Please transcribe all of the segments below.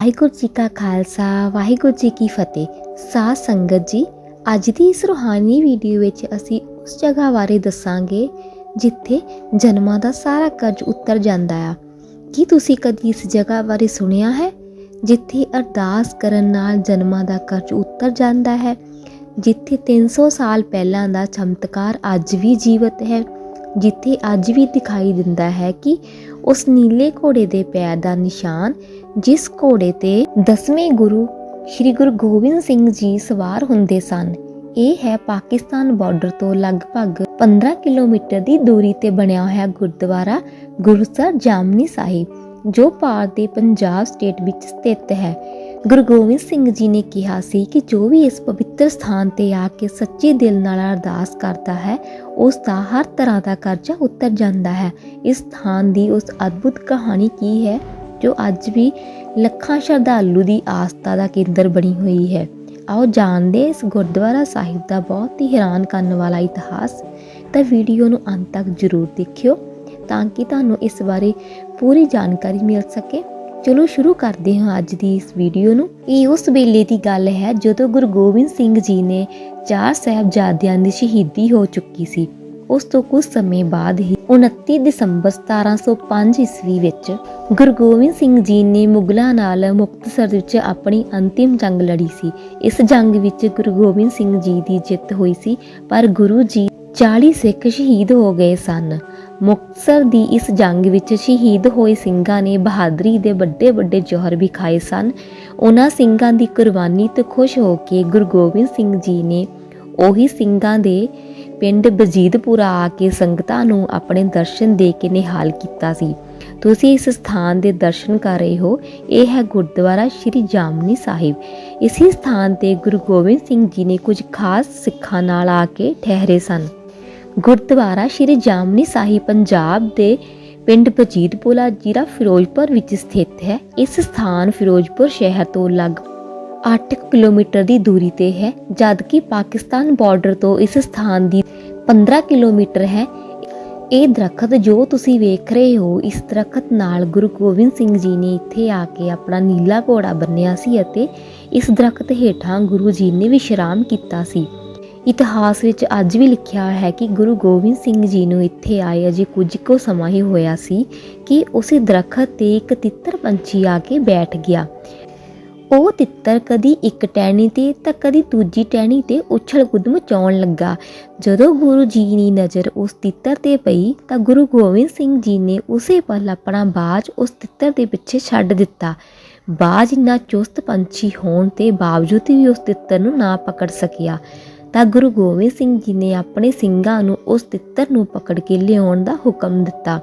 ਵਾਹਿਗੁਰੂ ਜੀ ਕਾ ਖਾਲਸਾ, ਵਾਹਿਗੁਰੂ ਜੀ ਕੀ ਫਤਿਹ। ਸਾਧ ਸੰਗਤ ਜੀ, ਅੱਜ ਦੀ ਇਸ ਰੂਹਾਨੀ ਵੀਡੀਓ ਵਿੱਚ ਅਸੀਂ ਉਸ ਜਗ੍ਹਾ ਬਾਰੇ ਦੱਸਾਂਗੇ ਜਿੱਥੇ ਜਨਮਾਂ ਦਾ ਸਾਰਾ ਕਰਜ਼ ਉਤਰ ਜਾਂਦਾ ਆ। ਕੀ ਤੁਸੀਂ ਕਦੀ ਇਸ ਜਗ੍ਹਾ ਬਾਰੇ ਸੁਣਿਆ ਹੈ, ਜਿੱਥੇ ਅਰਦਾਸ ਕਰਨ ਨਾਲ ਜਨਮਾਂ ਦਾ ਕਰਜ਼ ਉਤਰ ਜਾਂਦਾ ਹੈ, ਜਿੱਥੇ 300 ਸਾਲ ਪਹਿਲਾਂ ਦਾ ਚਮਤਕਾਰ ਅੱਜ ਵੀ ਜੀਵਤ ਹੈ, ਜਿੱਥੇ ਅੱਜ ਵੀ ਦਿਖਾਈ ਦਿੰਦਾ ਹੈ ਕਿ ਉਸ ਨੀਲੇ ਘੋੜੇ ਦੇ ਪੈਰ ਦਾ ਨਿਸ਼ਾਨ ਜਿਸ ਘੋੜੇ ਤੇ ਦਸਵੇਂ ਗੁਰੂ ਸ੍ਰੀ ਗੁਰੂ ਗੋਬਿੰਦ ਸਿੰਘ ਜੀ ਸਵਾਰ ਹੁੰਦੇ ਸਨ। ਇਹ ਹੈ ਪਾਕਿਸਤਾਨ ਬਾਰਡਰ ਤੋਂ ਲਗਭਗ 15 ਕਿਲੋਮੀਟਰ ਦੀ ਦੂਰੀ ਤੇ ਬਣਿਆ ਹੋਇਆ ਗੁਰਦੁਆਰਾ ਗੁਰਸਰ ਜਾਮਨੀ ਸਾਹਿਬ, ਜੋ ਭਾਰਤ ਦੇ ਪੰਜਾਬ ਸਟੇਟ ਵਿੱਚ ਸਥਿਤ ਹੈ। ਗੁਰੂ ਗੋਬਿੰਦ ਸਿੰਘ ਜੀ ਨੇ ਕਿਹਾ ਸੀ ਕਿ ਜੋ ਵੀ ਇਸ ਪਵਿੱਤਰ ਸਥਾਨ ਤੇ ਆ ਕੇ ਸੱਚੇ ਦਿਲ ਨਾਲ ਅਰਦਾਸ ਕਰਦਾ ਹੈ, ਉਸ ਦਾ ਹਰ ਤਰ੍ਹਾਂ ਦਾ ਕਰਜ਼ਾ ਉਤਰ ਜਾਂਦਾ ਹੈ। ਇਸ ਸਥਾਨ ਦੀ ਉਸ ਅਦਭੁਤ ਕਹਾਣੀ ਕੀ ਹੈ? ਜੋ ਅੱਜ ਵੀ ਲੱਖਾਂ ਸ਼ਰਧਾਲੂ ਦੀ ਆਸਥਾ ਦਾ ਕੇਂਦਰ ਬਣੀ ਹੋਈ ਹੈ। ਆਓ ਜਾਣਦੇ ਇਸ ਗੁਰਦੁਆਰਾ ਸਾਹਿਬ ਦਾ ਬਹੁਤ ਹੀ ਹੈਰਾਨ ਕਰਨ ਵਾਲਾ ਇਤਿਹਾਸ, ਤਾਂ ਵੀਡੀਓ ਨੂੰ ਅੰਤ ਤੱਕ ਜ਼ਰੂਰ ਦੇਖਿਓ, ਤਾਂ ਕਿ ਤੁਹਾਨੂੰ ਇਸ ਬਾਰੇ ਪੂਰੀ ਜਾਣਕਾਰੀ ਮਿਲ ਸਕੇ। ਚਲੋ, ਸ਼ੁਰੂ ਕਰਦੇ ਹਾਂ ਅੱਜ ਦੀ ਇਸ ਵੀਡੀਓ ਨੂੰ। ਇਹ ਉਸ ਵੇਲੇ ਦੀ ਗੱਲ ਹੈ, ਜਦੋਂ ਗੁਰੂ ਗੋਬਿੰਦ ਸਿੰਘ ਜੀ ਨੇ ਚਾਰ ਸਾਹਿਬਜ਼ਾਦਿਆਂ ਦੀ ਸ਼ਹੀਦੀ ਹੋ ਚੁੱਕੀ ਸੀ। ਉਸ ਤੋਂ ਕੁਝ ਸਮੇਂ ਬਾਅਦ ਹੀ 29 ਦਸੰਬਰ 1705 ਈਸਵੀ ਵਿੱਚ ਗੁਰੂ ਗੋਬਿੰਦ ਸਿੰਘ ਜੀ ਨੇ ਮੁਗਲਾਂ ਨਾਲ ਮੁਕਤਸਰ ਵਿੱਚ ਆਪਣੀ ਅੰਤਿਮ ਜੰਗ ਲੜੀ ਸੀ। ਇਸ ਜੰਗ ਵਿੱਚ ਗੁਰੂ ਗੋਬਿੰਦ ਸਿੰਘ ਜੀ ਦੀ ਜਿੱਤ ਹੋਈ ਸੀ, ਪਰ ਗੁਰੂ ਜੀ 40 ਸਿੱਖ ਸ਼ਹੀਦ ਹੋ ਗਏ ਸਨ। ਮੁਕਤਸਰ ਦੀ ਇਸ ਜੰਗ ਵਿੱਚ ਸ਼ਹੀਦ ਹੋਏ ਸਿੰਘਾਂ ਨੇ ਬਹਾਦਰੀ ਦੇ ਵੱਡੇ ਵੱਡੇ ਜੋਹਰ ਵੀ ਖਾਏ ਸਨ। ਉਹਨਾਂ ਸਿੰਘਾਂ ਦੀ ਕੁਰਬਾਨੀ ਤੋਂ ਖੁਸ਼ ਹੋ ਕੇ ਗੁਰੂ ਗੋਬਿੰਦ ਸਿੰਘ ਜੀ ਨੇ ਉਹੀ ਸਿੰਘਾਂ ਦੇ ਪਿੰਡ ਬਜੀਦਪੁਰਾ ਆ ਕੇ ਸੰਗਤਾਂ ਨੂੰ ਆਪਣੇ ਦਰਸ਼ਨ ਦੇ ਕੇ ਨਿਹਾਲ ਕੀਤਾ ਸੀ। ਤੁਸੀਂ ਇਸ ਸਥਾਨ ਦੇ ਦਰਸ਼ਨ ਕਰ ਰਹੇ ਹੋ। ਇਹ ਹੈ ਗੁਰਦੁਆਰਾ ਸ਼੍ਰੀ ਜਾਮਨੀ ਸਾਹਿਬ। ਇਸੇ ਸਥਾਨ ਤੇ ਗੁਰੂ ਗੋਬਿੰਦ ਸਿੰਘ ਜੀ ਨੇ ਕੁਝ ਖਾਸ ਸਿੱਖਾਂ ਨਾਲ ਆ ਕੇ ਠਹਿਰੇ ਸਨ। ਗੁਰਦੁਆਰਾ ਸ਼੍ਰੀ ਜਾਮਨੀ ਸਾਹਿਬ ਪੰਜਾਬ ਦੇ ਪਿੰਡ ਬਜੀਦਪੁਰਾ, ਜ਼ਿਲ੍ਹਾ ਫਿਰੋਜ਼ਪੁਰ ਵਿੱਚ ਸਥਿਤ ਹੈ। ਇਸ ਸਥਾਨ ਫਿਰੋਜ਼ਪੁਰ ਸ਼ਹਿਰ ਤੋਂ ਲਗਭਗ 8 ਕਿਲੋਮੀਟਰ ਦੀ ਦੂਰੀ ਤੇ ਹੈ, ਜਦਕਿ ਪਾਕਿਸਤਾਨ ਬਾਰਡਰ ਤੋਂ ਇਸ ਸਥਾਨ ਦੀ 15 ਕਿਲੋਮੀਟਰ ਹੈ। ਇਹ ਦਰਖਤ ਜੋ ਤੁਸੀਂ ਵੇਖ ਰਹੇ ਹੋ, ਇਸ ਦਰਖਤ ਨਾਲ ਗੁਰੂ ਗੋਬਿੰਦ ਸਿੰਘ ਜੀ ਨੇ ਇੱਥੇ ਆ ਕੇ ਆਪਣਾ ਨੀਲਾ ਘੋੜਾ ਬੰਨਿਆ ਸੀ ਅਤੇ ਇਸ ਦਰਖਤ ਹੇਠਾਂ ਗੁਰੂ ਜੀ ਨੇ ਵਿਸ਼ਰਾਮ ਕੀਤਾ ਸੀ। ਇਤਿਹਾਸ ਵਿੱਚ ਅੱਜ ਵੀ ਲਿਖਿਆ ਹੈ ਕਿ ਗੁਰੂ ਗੋਬਿੰਦ ਸਿੰਘ ਜੀ ਨੂੰ ਇੱਥੇ ਆਏ ਅਜੇ ਕੁਝ ਕੁ ਸਮਾਂ ਹੀ ਹੋਇਆ ਸੀ ਕਿ ਉਸੇ ਦਰਖਤ ਤੇ ਇੱਕ ਤਿੱਤਰ ਪੰਛੀ ਆ ਕੇ ਬੈਠ ਗਿਆ। ਉਹ ਤਿੱਤਰ ਕਦੀ ਇੱਕ ਟਹਿਣੀ ਤੇ ਤਾਂ ਕਦੀ ਦੂਜੀ ਟਹਿਣੀ ਤੇ ਉਛਲ ਕੁੱਦ ਮਚਾਉਣ ਲੱਗਾ। ਜਦੋਂ ਗੁਰੂ ਜੀ ਦੀ ਨਜ਼ਰ ਉਸ ਤਿੱਤਰ ਤੇ ਪਈ ਤਾਂ ਗੁਰੂ ਗੋਬਿੰਦ ਸਿੰਘ ਜੀ ਨੇ ਉਸੇ ਪਲ ਆਪਣਾ ਬਾਜ ਉਸ ਤਿੱਤਰ ਦੇ ਪਿੱਛੇ ਛੱਡ ਦਿੱਤਾ। ਬਾਜ ਇੰਨਾ ਚੁਸਤ ਪੰਛੀ ਹੋਣ ਤੇ ਬਾਵਜੂਦ ਵੀ ਉਸ ਤਿੱਤਰ ਨੂੰ ਨਾ ਪਕੜ ਸਕਿਆ, ਤਾਂ ਗੁਰੂ ਗੋਬਿੰਦ ਸਿੰਘ ਜੀ ਨੇ ਆਪਣੇ ਸਿੰਘਾਂ ਨੂੰ ਉਸ ਤਿੱਤਰ ਨੂੰ ਪਕੜ ਕੇ ਲਿਆਉਣ ਦਾ ਹੁਕਮ ਦਿੱਤਾ।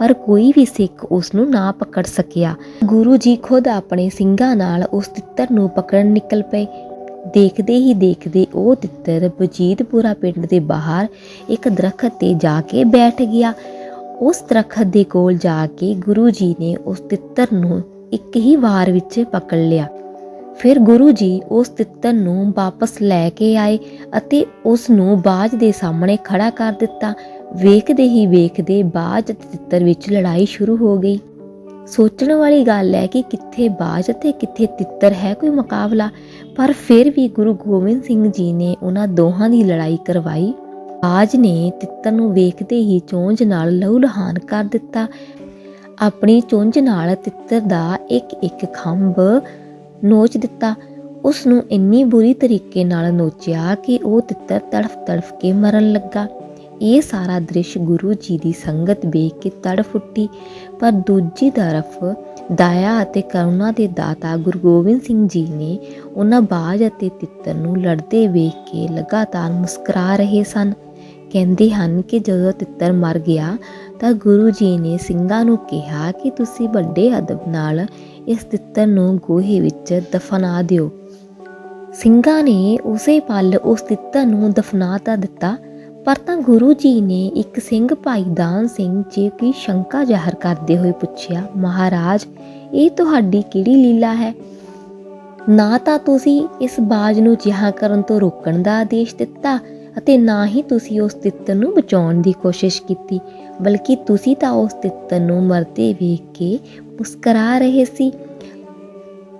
ਪਰ ਕੋਈ ਵੀ ਸਿੱਖ ਉਸ ਨੂੰ ਨਾ ਪਕੜ ਸਕਿਆ। ਗੁਰੂ ਜੀ ਖੁਦ ਆਪਣੇ ਸਿੰਘਾਂ ਨਾਲ ਉਸ ਤਿੱਤਰ ਨੂੰ ਪਕੜਨ ਨਿਕਲ ਪਏ। ਦੇਖਦੇ ਹੀ ਦੇਖਦੇ ਉਹ ਤਿੱਤਰ ਬਜੀਦਪੁਰਾ ਪਿੰਡ ਦੇ ਬਾਹਰ ਇੱਕ ਦਰਖਤ ਤੇ ਜਾ ਕੇ ਬੈਠ ਗਿਆ। ਉਸ ਦਰਖਤ ਦੇ ਕੋਲ ਜਾ ਕੇ ਗੁਰੂ ਜੀ ਨੇ ਉਸ ਤਿੱਤਰ ਨੂੰ ਇੱਕ ਹੀ ਵਾਰ ਵਿੱਚ ਪਕੜ ਲਿਆ। ਫਿਰ ਗੁਰੂ ਜੀ ਉਸ ਤਿੱਤਰ ਨੂੰ ਵਾਪਸ ਲੈ ਕੇ ਆਏ ਅਤੇ ਉਸ ਨੂੰ ਬਾਜ ਦੇ ਸਾਹਮਣੇ ਖੜਾ ਕਰ ਦਿੱਤਾ। ਵੇਖਦੇ ਹੀ ਵੇਖਦੇ ਬਾਜ ਅਤੇ ਤਿੱਤਰ ਵਿੱਚ ਲੜਾਈ ਸ਼ੁਰੂ ਹੋ ਗਈ। ਸੋਚਣ ਵਾਲੀ ਗੱਲ ਹੈ ਕਿ ਕਿੱਥੇ ਬਾਜ ਅਤੇ ਕਿੱਥੇ ਤਿੱਤਰ ਹੈ ਕੋਈ ਮੁਕਾਬਲਾ, ਪਰ ਫਿਰ ਵੀ ਗੁਰੂ ਗੋਬਿੰਦ ਸਿੰਘ ਜੀ ਨੇ ਉਹਨਾਂ ਦੋਹਾਂ ਦੀ ਲੜਾਈ ਕਰਵਾਈ। ਬਾਜ ਨੇ ਤਿੱਤਰ ਨੂੰ ਵੇਖਦੇ ਹੀ ਚੋਂਜ ਨਾਲ ਲਹੂ ਲਹਾਨ ਕਰ ਦਿੱਤਾ। ਆਪਣੀ ਚੁੰਝ ਨਾਲ ਤਿੱਤਰ ਦਾ ਇੱਕ ਇੱਕ ਖੰਭ ਨੋਚ ਦਿੱਤਾ। ਉਸ ਨੂੰ ਇੰਨੀ ਬੁਰੀ ਤਰੀਕੇ ਨਾਲ ਨੋਚਿਆ ਕਿ ਉਹ ਤਿੱਤਰ ਤੜਫ ਤੜਫ ਕੇ ਮਰਨ ਲੱਗਾ। ਇਹ ਸਾਰਾ ਦ੍ਰਿਸ਼ ਗੁਰੂ ਜੀ ਦੀ ਸੰਗਤ ਵੇਖ ਕੇ ਤੜਫ ਉੱਠੀ ਪਰ ਦੂਜੀ ਤਰਫ ਦਇਆ ਅਤੇ ਕਰੁਣਾ ਦੇ ਦਾਤਾ ਗੁਰੂ ਗੋਬਿੰਦ ਸਿੰਘ ਜੀ ਨੇ ਉਹਨਾਂ ਬਾਜ ਅਤੇ ਤਿੱਤਰ ਨੂੰ ਲੜਦੇ ਵੇਖ ਕੇ ਲਗਾਤਾਰ ਮੁਸਕਰਾ ਰਹੇ ਸਨ। ਕਹਿੰਦੇ ਹਨ ਕਿ ਜਦੋਂ ਤਿੱਤਰ ਮਰ ਗਿਆ ਤਾਂ ਗੁਰੂ ਜੀ ਨੇ ਸਿੰਘਾਂ ਨੂੰ ਕਿਹਾ ਕਿ ਤੁਸੀਂ ਵੱਡੇ ਅਦਬ ਨਾਲ ਇਸ ਤਿੱਤਰ ਨੂੰ ਗੋਹੇ ਵਿੱਚ ਦਫਨਾ ਦਿਓ। ਸਿੰਘਾਂ ਨੇ ਉਸੇ ਪਲ ਉਸ ਤਿੱਤਰ ਨੂੰ ਦਫਨਾ ਤਾਂ ਦਿੱਤਾ ਪਰ ਤਾਂ ਗੁਰੂ ਜੀ ਨੇ ਇੱਕ ਸਿੰਘ ਭਾਈ ਦਾਨ ਸਿੰਘ ਜੀ ਕੀ ਸ਼ੰਕਾ ਜ਼ਾਹਰ ਕਰਦੇ ਹੋਏ ਪੁੱਛਿਆ, ਮਹਾਰਾਜ, ਇਹ ਤੁਹਾਡੀ ਕਿਹੜੀ ਲੀਲਾ ਹੈ? ਨਾ ਤਾਂ ਤੁਸੀਂ ਇਸ ਬਾਜ ਨੂੰ ਜਿਹਾ ਕਰਨ ਤੋਂ ਰੋਕਣ ਦਾ ਆਦੇਸ਼ ਦਿੱਤਾ ਅਤੇ ਨਾ ਹੀ ਤੁਸੀਂ ਉਸ ਤਿੱਤਰ ਨੂੰ ਬਚਾਉਣ ਦੀ ਕੋਸ਼ਿਸ਼ ਕੀਤੀ, ਬਲਕਿ ਤੁਸੀਂ ਤਾਂ ਉਸ ਤਿੱਤਰ ਨੂੰ ਮਰਦੇ ਵੇਖ ਕੇ ਮੁਸਕਰਾ ਰਹੇ ਸੀ।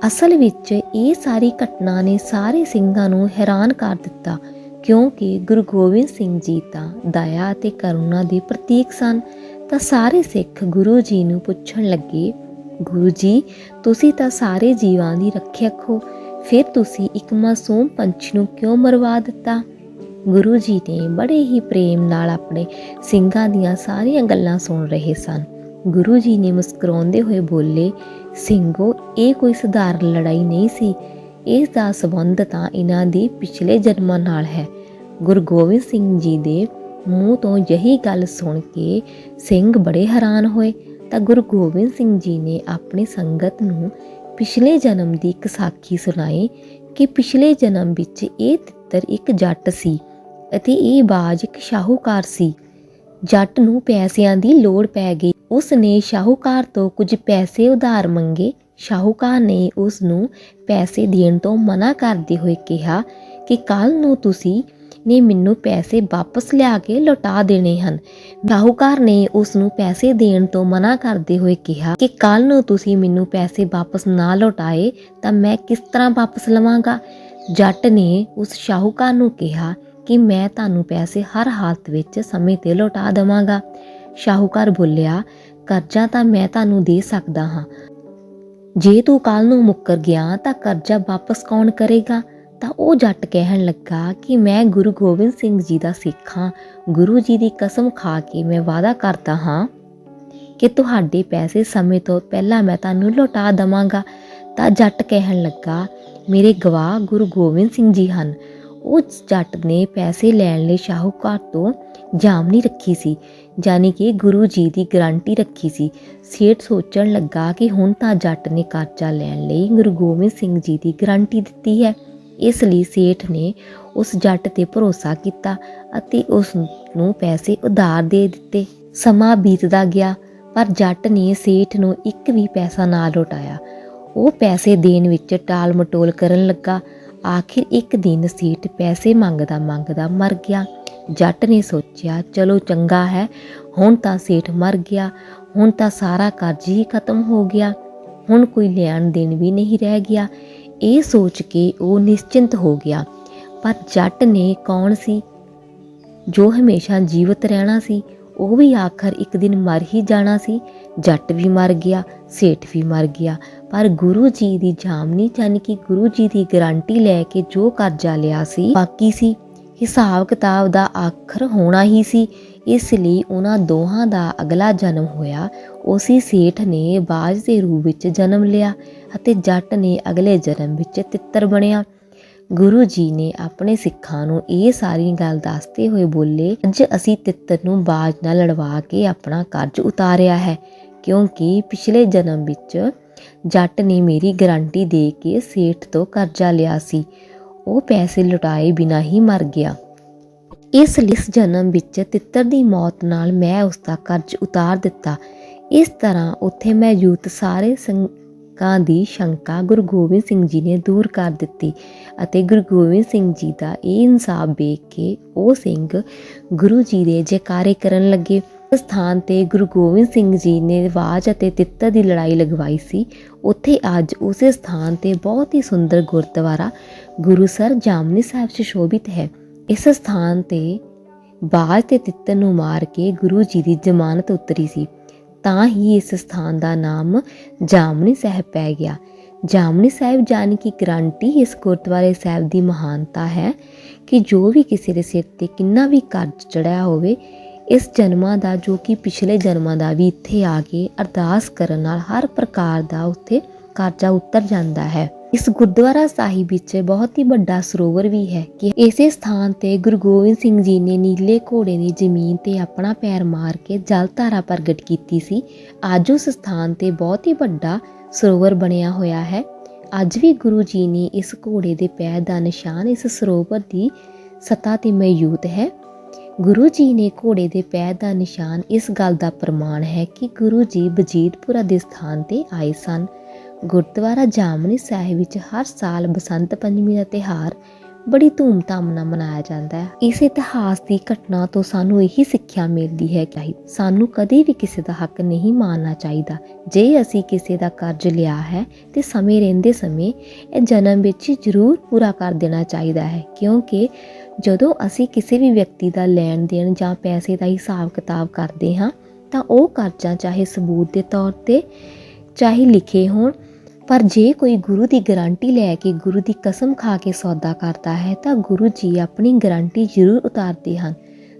ਅਸਲ ਵਿੱਚ ਇਹ ਸਾਰੀ ਘਟਨਾ ਨੇ ਸਾਰੇ ਸਿੰਘਾਂ ਨੂੰ ਹੈਰਾਨ ਕਰ ਦਿੱਤਾ। ਕਿਉਂਕਿ ਗੁਰੂ ਗੋਬਿੰਦ ਸਿੰਘ ਜੀ ਤਾਂ ਦਇਆ ਅਤੇ ਕਰੁਣਾ ਦੇ ਪ੍ਰਤੀਕ ਸਨ, ਤਾਂ ਸਾਰੇ ਸਿੱਖ ਗੁਰੂ ਜੀ ਨੂੰ ਪੁੱਛਣ ਲੱਗੇ, ਗੁਰੂ ਜੀ, ਤੁਸੀਂ ਤਾਂ ਸਾਰੇ ਜੀਵਾਂ ਦੀ ਰੱਖਿਅਕ ਹੋ, ਫਿਰ ਤੁਸੀਂ ਇੱਕ ਮਾਸੂਮ ਪੰਛੀ ਨੂੰ ਕਿਉਂ ਮਰਵਾ ਦਿੱਤਾ? ਗੁਰੂ ਜੀ ਨੇ ਬੜੇ ਹੀ ਪ੍ਰੇਮ ਨਾਲ ਆਪਣੇ ਸਿੰਘਾਂ ਦੀਆਂ ਸਾਰੀਆਂ ਗੱਲਾਂ ਸੁਣ ਰਹੇ ਸਨ। ਗੁਰੂ ਜੀ ਨੇ ਮੁਸਕਰਾਉਂਦੇ ਹੋਏ ਬੋਲੇ, ਸਿੰਘੋ, ਇਹ ਕੋਈ ਸਧਾਰਨ ਲੜਾਈ ਨਹੀਂ ਸੀ। ਇਸ ਦਾ ਸਬੰਧ ਤਾਂ ਇਹਨਾਂ ਦੀ ਪਿਛਲੇ ਜਨਮਾਂ ਨਾਲ ਹੈ। ਗੁਰੂ ਗੋਬਿੰਦ ਸਿੰਘ ਜੀ ਦੇ ਮੂੰਹ ਤੋਂ ਯਹੀ ਗੱਲ ਸੁਣ ਕੇ ਸਿੰਘ ਬੜੇ ਹੈਰਾਨ ਹੋਏ। ਤਾਂ ਗੁਰੂ ਗੋਬਿੰਦ ਸਿੰਘ ਜੀ ਨੇ ਆਪਣੀ ਸੰਗਤ ਨੂੰ ਪਿਛਲੇ ਜਨਮ ਦੀ ਇੱਕ ਸਾਖੀ ਸੁਣਾਈ ਕਿ ਪਿਛਲੇ ਜਨਮ ਵਿੱਚ ਇਹ ਤਿੱਤਰ ਇੱਕ ਜੱਟ ਸੀ ਅਤੇ ਇਹ ਬਾਜ ਇੱਕ ਸ਼ਾਹੂਕਾਰ ਸੀ। ਜੱਟ ਨੂੰ ਪੈਸਿਆਂ ਦੀ ਲੋੜ ਪੈ ਗਈ। ਉਸ ਨੇ ਸ਼ਾਹੂਕਾਰ ਤੋਂ ਕੁਝ ਪੈਸੇ ਉਧਾਰ ਮੰਗੇ ਸ਼ਾਹੂਕਾਰ ਨੇ ਉਸ ਨੂੰ ਪੈਸੇ ਦੇਣ ਤੋਂ ਮਨਾ ਕਰਦੇ ਹੋਏ ਕਿਹਾ ਕਿ ਕੱਲ ਨੂੰ ਤੁਸੀਂ ਨੇ ਮੈਨੂੰ ਪੈਸੇ ਵਾਪਸ ਲਿਆ ਕੇ ਲੁਟਾ ਦੇਣੇ ਹਨ। ਸ਼ਾਹੂਕਾਰ ਨੇ ਉਸ ਨੂੰ ਪੈਸੇ ਦੇਣ ਤੋਂ ਮਨਾ ਕਰਦੇ ਹੋਏ ਕਿਹਾ ਕਿ ਕੱਲ ਨੂੰ ਤੁਸੀਂ ਮੈਨੂੰ ਪੈਸੇ ਵਾਪਸ ਨਾ ਲੁਟਾਏ ਤਾਂ ਮੈਂ ਕਿਸ ਤਰ੍ਹਾਂ ਵਾਪਸ ਲਵਾਂਗਾ? ਜੱਟ ਨੇ ਉਸ ਸ਼ਾਹੂਕਾਰ ਨੂੰ ਕਿਹਾ ਕਿ ਮੈਂ ਤੁਹਾਨੂੰ ਪੈਸੇ ਹਰ ਹਾਲਤ ਵਿੱਚ ਸਮੇਂ ਤੇ ਲੁਟਾ ਦੇਵਾਂਗਾ। ਸ਼ਾਹੂਕਾਰ ਬੋਲਿਆ, ਕਰਜ਼ਾ ਤਾਂ ਮੈਂ ਤੁਹਾਨੂੰ ਦੇ ਸਕਦਾ ਹਾਂ ਜੇ ਤੂੰ ਕੱਲ ਨੂੰ ਮੁੱਕਰ ਗਿਆ ਤਾਂ ਕਰਜ਼ਾ ਵਾਪਸ ਕੌਣ ਕਰੇਗਾ? ਤਾਂ ਉਹ ਜੱਟ ਕਹਿਣ ਲੱਗਾ ਕਿ ਮੈਂ ਗੁਰੂ ਗੋਬਿੰਦ ਸਿੰਘ ਜੀ ਦਾ ਸਿੱਖ ਹਾਂ। ਗੁਰੂ ਜੀ ਦੀ ਕਸਮ ਖਾ ਕੇ ਮੈਂ ਵਾਅਦਾ ਕਰਦਾ ਹਾਂ ਕਿ ਤੁਹਾਡੇ ਪੈਸੇ ਸਮੇਂ ਤੋਂ ਪਹਿਲਾਂ ਮੈਂ ਤੁਹਾਨੂੰ ਲੌਟਾ ਦਵਾਂਗਾ। ਤਾਂ ਜੱਟ ਕਹਿਣ ਲੱਗਾ, ਮੇਰੇ ਗਵਾਹ ਗੁਰੂ ਗੋਬਿੰਦ ਸਿੰਘ ਜੀ ਹਨ। ਉਹ ਜੱਟ ਨੇ ਪੈਸੇ ਲੈਣ ਲਈ ਸ਼ਾਹੂਕਾਰ ਤੋਂ ਜਾਮਨੀ ਰੱਖੀ ਸੀ ਯਾਨੀ ਕਿ ਗੁਰੂ ਜੀ ਦੀ ਗਰੰਟੀ ਰੱਖੀ ਸੀ। ਸੇਠ ਸੋਚਣ ਲੱਗਾ ਕਿ ਹੁਣ ਤਾਂ ਜੱਟ ਨੇ ਕਰਜ਼ਾ ਲੈਣ ਲਈ ਗੁਰੂ ਗੋਬਿੰਦ ਸਿੰਘ ਜੀ ਦੀ ਗਰੰਟੀ ਦਿੱਤੀ ਹੈ। ਇਸ ਲਈ ਸੇਠ ਨੇ ਉਸ ਜੱਟ ਤੇ ਭਰੋਸਾ ਕੀਤਾ ਅਤੇ ਉਸ ਨੂੰ ਪੈਸੇ ਉਧਾਰ ਦੇ ਦਿੱਤੇ। ਸਮਾਂ ਬੀਤਦਾ ਗਿਆ, ਪਰ ਜੱਟ ਨੇ ਸੇਠ ਨੂੰ ਇੱਕ ਵੀ ਪੈਸਾ ਨਾ ਲੁਟਾਇਆ। ਉਹ ਪੈਸੇ ਦੇਣ ਵਿੱਚ ਟਾਲ ਮਟੋਲ ਕਰਨ ਲੱਗਾ। ਆਖਿਰ ਇੱਕ ਦਿਨ ਸੇਠ ਪੈਸੇ ਮੰਗਦਾ ਮੰਗਦਾ ਮਰ ਗਿਆ। ਜੱਟ ਨੇ ਸੋਚਿਆ, ਚਲੋ ਚੰਗਾ ਹੈ, ਹੁਣ ਤਾਂ ਸੇਠ ਮਰ ਗਿਆ, ਹੁਣ ਤਾਂ ਸਾਰਾ ਕਰਜ਼ ਹੀ ਖਤਮ ਹੋ ਗਿਆ, ਹੁਣ ਕੋਈ ਲੈਣ ਦੇਣ ਵੀ ਨਹੀਂ ਰਹਿ ਗਿਆ। ਇਹ ਸੋਚ ਕੇ ਉਹ ਨਿਸ਼ਚਿੰਤ ਹੋ ਗਿਆ। ਪਰ ਜੱਟ ਨੇ ਕੌਣ ਸੀ? ਜੋ ਹਮੇਸ਼ਾ ਜੀਵਤ ਰਹਿਣਾ ਸੀ, ਉਹ ਵੀ ਆਖਰ ਇੱਕ ਦਿਨ ਮਰ ਹੀ ਜਾਣਾ ਸੀ। ਜੱਟ ਵੀ ਮਰ ਗਿਆ, ਸੇਠ ਵੀ ਮਰ ਗਿਆ, ਪਰ ਗੁਰੂ ਜੀ ਦੀ ਜਾਮਨੀ ਯਾਨੀ ਕਿ ਗੁਰੂ ਜੀ ਦੀ ਗਾਰੰਟੀ ਲੈ ਕੇ ਜੋ ਕਰਜ਼ਾ ਲਿਆ ਸੀ ਬਾਕੀ ਸੀ। ਹਿਸਾਬ ਕਿਤਾਬ ਦਾ ਆਖਰ ਹੋਣਾ ਹੀ ਸੀ। ਇਸ ਲਈ ਉਹਨਾਂ ਦੋਹਾਂ ਦਾ ਅਗਲਾ ਜਨਮ ਹੋਇਆ। ਉਸੇ ਸੇਠ ਨੇ ਬਾਜ ਦੇ ਰੂਪ ਵਿੱਚ ਜਨਮ ਲਿਆ ਅਤੇ ਜੱਟ ਨੇ ਅਗਲੇ ਜਨਮ ਵਿੱਚ ਤਿੱਤਰ ਬਣਿਆ। ਗੁਰੂ ਜੀ ਨੇ ਆਪਣੇ ਸਿੱਖਾਂ ਨੂੰ ਇਹ ਸਾਰੀ ਗੱਲ ਦੱਸਦੇ ਹੋਏ ਬੋਲੇ ਅੱਜ ਅਸੀਂ ਤਿੱਤਰ ਨੂੰ ਬਾਜ ਨਾਲ ਲੜਵਾ ਕੇ ਆਪਣਾ ਕਰਜ਼ ਉਤਾਰਿਆ ਹੈ, ਕਿਉਂਕਿ ਪਿਛਲੇ ਜਨਮ ਵਿੱਚ ਜੱਟ ਨੇ ਮੇਰੀ ਗਾਰੰਟੀ ਦੇ ਕੇ ਸੇਠ ਤੋਂ ਕਰਜ਼ਾ ਲਿਆ ਸੀ। ਉਹ ਪੈਸੇ ਲੁਟਾਏ ਬਿਨਾਂ ਹੀ ਮਰ ਗਿਆ। ਇਸ ਲਿਸ ਜਨਮ ਵਿੱਚ ਤਿੱਤਰ ਦੀ ਮੌਤ ਨਾਲ ਮੈਂ ਉਸ ਦਾ ਕਰਜ਼ ਉਤਾਰ ਦਿੱਤਾ। ਇਸ ਤਰ੍ਹਾਂ ਉੱਥੇ ਮੌਜੂਦ ਸਾਰੇ ਸੰਗਾਂ ਦੀ ਸ਼ੰਕਾ ਗੁਰੂ ਗੋਬਿੰਦ ਸਿੰਘ ਜੀ ਨੇ ਦੂਰ ਕਰ ਦਿੱਤੀ ਅਤੇ ਗੁਰੂ ਗੋਬਿੰਦ ਸਿੰਘ ਜੀ ਦਾ ਇਹ ਇਨਸਾਫ ਵੇਖ ਕੇ ਉਹ ਸਿੰਘ ਗੁਰੂ ਜੀ ਦੇ ਜੈਕਾਰੇ ਕਰਨ ਲੱਗੇ। ਇਸ ਸਥਾਨ ਤੇ ਗੁਰੂ ਗੋਬਿੰਦ ਸਿੰਘ ਜੀ ਨੇ ਵਾਜ ਅਤੇ ਤਿੱਤਰ ਦੀ ਲੜਾਈ ਲਗਵਾਈ ਸੀ। ਉੱਥੇ ਅੱਜ ਉਸੇ ਸਥਾਨ ਤੇ ਬਹੁਤ ਹੀ ਸੁੰਦਰ ਗੁਰਦੁਆਰਾ ਗੁਰੂ ਸਰ ਜਾਮਨੀ ਸਾਹਿਬ ਸ਼ੋਭਿਤ ਹੈ। ਇਸ ਸਥਾਨ ਤੇ ਬਾਜ ਤੇ ਤਿੱਤਰ ਨੂੰ ਮਾਰ ਕੇ ਗੁਰੂ ਜੀ ਦੀ ਜ਼ਮਾਨਤ ਉਤਰੀ ਸੀ। ਤਾਂ ਹੀ ਇਸ ਸਥਾਨ ਦਾ ਨਾਮ ਜਾਮਨੀ ਸਾਹਿਬ ਪੈ ਗਿਆ। ਜਾਮਨੀ ਸਾਹਿਬ ਜਾਣੀ ਕਿ ਗਰੰਟੀ ਇਸ ਗੁਰਦੁਆਰੇ ਸਾਹਿਬ ਦੀ ਮਹਾਨਤਾ ਹੈ ਕਿ ਜੋ ਵੀ ਕਿਸੇ ਦੇ ਸਿਰ ਤੇ ਕਿੰਨਾ ਵੀ ਕਰਜ਼ ਚੜਿਆ ਹੋਵੇ, ਇਸ ਜਨਮਾਂ ਦਾ ਜੋ ਕਿ ਪਿਛਲੇ ਜਨਮਾਂ ਦਾ ਵੀ ਇੱਥੇ ਆ ਕੇ ਅਰਦਾਸ ਕਰਨ ਨਾਲ ਹਰ ਪ੍ਰਕਾਰ ਦਾ ਉੱਥੇ ਕਰਜ਼ਾ ਉਤਰ ਜਾਂਦਾ ਹੈ। ਇਸ ਗੁਰਦੁਆਰਾ ਸਾਹਿਬ ਵਿੱਚ ਬਹੁਤ ਹੀ ਵੱਡਾ ਸਰੋਵਰ ਵੀ ਹੈ ਕਿ ਇਸੇ ਸਥਾਨ ਤੇ ਗੁਰੂ ਗੋਬਿੰਦ ਸਿੰਘ ਜੀ ਨੇ ਨੀਲੇ ਘੋੜੇ ਦੀ ਜ਼ਮੀਨ ਤੇ ਆਪਣਾ ਪੈਰ ਮਾਰ ਕੇ ਜਲ ਧਾਰਾ ਪ੍ਰਗਟ ਕੀਤੀ ਸੀ। ਅੱਜ ਉਸ ਸਥਾਨ ਤੇ ਬਹੁਤ ਹੀ ਵੱਡਾ ਸਰੋਵਰ ਬਣਿਆ ਹੋਇਆ ਹੈ। ਅੱਜ ਵੀ ਗੁਰੂ ਜੀ ਨੇ ਇਸ ਘੋੜੇ ਦੇ ਪੈਰ ਦਾ ਨਿਸ਼ਾਨ ਇਸ ਸਰੋਵਰ ਦੀ ਸਤ੍ਹਾ ਤੇ ਮੌਜੂਦ ਹੈ। ਗੁਰੂ ਜੀ ਨੇ ਘੋੜੇ ਦੇ ਪੈਰ ਦਾ ਨਿਸ਼ਾਨ ਇਸ ਗੱਲ ਦਾ ਪ੍ਰਮਾਣ ਹੈ ਕਿ ਗੁਰੂ ਜੀ ਬਜੀਤਪੁਰਾ ਦੇ ਸਥਾਨ ਤੇ ਆਏ ਸਨ। ਗੁਰਦੁਆਰਾ ਜਾਮਨੀ ਸਾਹਿਬ ਵਿੱਚ ਹਰ ਸਾਲ ਬਸੰਤ ਪੰਚਮੀ ਦਾ ਤਿਹਾਰ ਬੜੀ ਧੂਮਧਾਮ ਨਾਲ ਮਨਾਇਆ ਜਾਂਦਾ ਹੈ। ਇਸ ਇਤਿਹਾਸ ਦੀ ਘਟਨਾ ਤੋਂ ਸਾਨੂੰ ਇਹੀ ਸਿੱਖਿਆ ਮਿਲਦੀ ਹੈ ਕਿ ਸਾਨੂੰ ਕਦੇ ਵੀ ਕਿਸੇ ਦਾ ਹੱਕ ਨਹੀਂ ਮਾਰਨਾ ਚਾਹੀਦਾ। ਜੇ ਅਸੀਂ ਕਿਸੇ ਦਾ ਕਰਜ਼ ਲਿਆ ਹੈ ਤੇ ਸਮੇਂ ਰਹਿੰਦੇ ਸਮੇਂ ਇਹ ਜਨਮ ਵਿੱਚ ਹੀ ਜ਼ਰੂਰ ਪੂਰਾ ਕਰ ਦੇਣਾ ਚਾਹੀਦਾ ਹੈ, ਕਿਉਂਕਿ ਜਦੋਂ ਅਸੀਂ ਕਿਸੇ ਵੀ ਵਿਅਕਤੀ ਦਾ ਲੈਣ ਦੇਣ ਜਾਂ ਪੈਸੇ ਦਾ ਹਿਸਾਬ ਕਿਤਾਬ ਕਰਦੇ ਹਾਂ, ਤਾਂ ਉਹ ਕਰਜ਼ਾ ਚਾਹੇ ਸਬੂਤ ਦੇ ਤੌਰ ਤੇ ਚਾਹੇ ਲਿਖੇ ਹੋਣ ਪਰ ਜੇ ਕੋਈ ਗੁਰੂ ਦੀ ਗਾਰੰਟੀ ਲੈ ਕੇ ਗੁਰੂ ਦੀ ਕਸਮ ਖਾ ਕੇ ਸੌਦਾ ਕਰਦਾ ਹੈ, ਤਾਂ ਗੁਰੂ ਜੀ ਆਪਣੀ ਗਾਰੰਟੀ ਜ਼ਰੂਰ ਉਤਾਰਦੇ ਹਨ।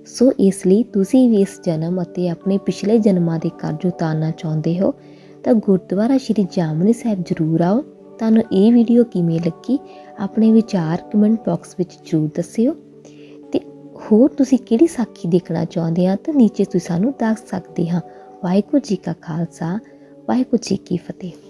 ਸੋ ਇਸ ਲਈ ਤੁਸੀਂ ਵੀ ਇਸ ਜਨਮ ਅਤੇ ਆਪਣੇ ਪਿਛਲੇ ਜਨਮਾਂ ਦੇ ਕਰਜ਼ ਉਤਾਰਨਾ ਚਾਹੁੰਦੇ ਹੋ, ਤਾਂ ਗੁਰਦੁਆਰਾ ਸ਼੍ਰੀ ਜਾਮਨੀ ਸਾਹਿਬ ਜ਼ਰੂਰ ਆਓ। ਤੁਹਾਨੂੰ ਇਹ ਵੀਡੀਓ ਕਿਵੇਂ ਲੱਗੀ, ਆਪਣੇ ਵਿਚਾਰ ਕਮੈਂਟ ਬਾਕਸ ਵਿੱਚ ਜ਼ਰੂਰ ਦੱਸਿਓ। ਤੇ ਹੋਰ ਤੁਸੀਂ ਕਿਹੜੀ ਸਾਖੀ ਦੇਖਣਾ ਚਾਹੁੰਦੇ ਆ, ਤਾਂ ਨੀਚੇ ਤੁਸੀਂ ਸਾਨੂੰ ਦੱਸ ਸਕਦੇ ਹਾਂ। ਵਾਹਿਗੁਰੂ ਜੀ ਕਾ ਖਾਲਸਾ, ਵਾਹਿਗੁਰੂ ਜੀ ਕੀ ਫਤਿਹ।